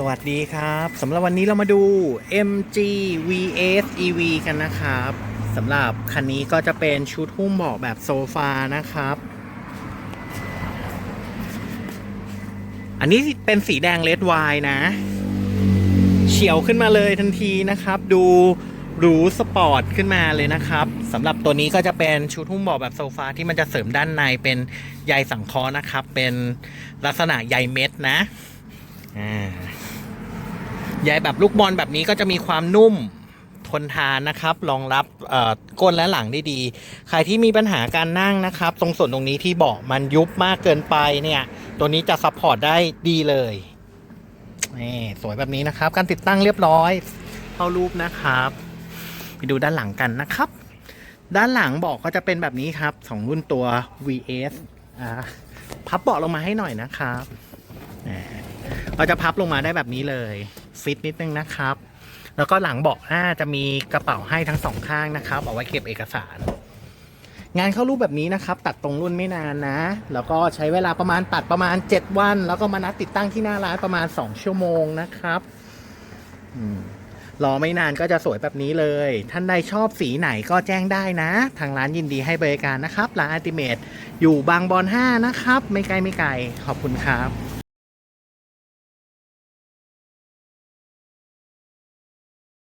สวัสดีครับสำหรับวันนี้เรามาดู MG VS EV กันนะครับสำหรับคันนี้ก็จะเป็นชุดหุ้มเบาะแบบโซฟานะครับ อันนี้เป็นสีแดงเลดไวน์นะ เฉียวขึ้นมาเลยทันทีนะครับ ดูหรูสปอร์ตขึ้นมาเลยนะครับสำหรับตัวนี้ก็จะเป็นชุดหุ้มเบาะแบบโซฟาที่มันจะเสริมด้านในเป็นใยสังเคราะห์นะครับ เป็นลักษณะใยเม็ดนะ อ่า ใยแบบลูกบอลแบบนี้ก็จะมีความนุ่มทนทานนะครับรองรับเอ่อก้นและหลังได้ดี ใครที่มีปัญหาการนั่งนะครับ ตรงส่วนตรงนี้ที่เบาะมันยุบมากเกินไปเนี่ย ตัวนี้จะซัพพอร์ตได้ดีเลยนี่สวยแบบนี้นะครับ การติดตั้งเรียบร้อยเข้ารูปนะครับ ไปดูด้านหลังกันนะครับ ด้านหลังเบาะก็จะเป็นแบบนี้ครับสองรุ่นตัว VS อ่าพับเบาะลงมาให้หน่อยนะครับอ่เราจะพับลงมาได้แบบนี้เลย ฟิตนิดนึงนะครับ แล้วก็หลังเบาะหน้าจะมีกระเป๋าให้ทั้งสองข้างนะครับ เอาไว้เก็บเอกสาร งานเข้ารูปแบบนี้นะครับ ตัดตรงรุ่นไม่นานนะ แล้วก็ใช้เวลาประมาณตัดประมาณ 7 วัน แล้วก็มานัดติดตั้งที่หน้าร้านประมาณ 2 ชั่วโมงนะครับรอไม่นานก็จะสวยแบบนี้เลย ท่านใดชอบสีไหนก็แจ้งได้นะ ทางร้านยินดีให้บริการนะครับ ร้านอัติเมตอยู่บางบอน5นะครับ ไม่ไกลไม่ไกล ขอบคุณครับ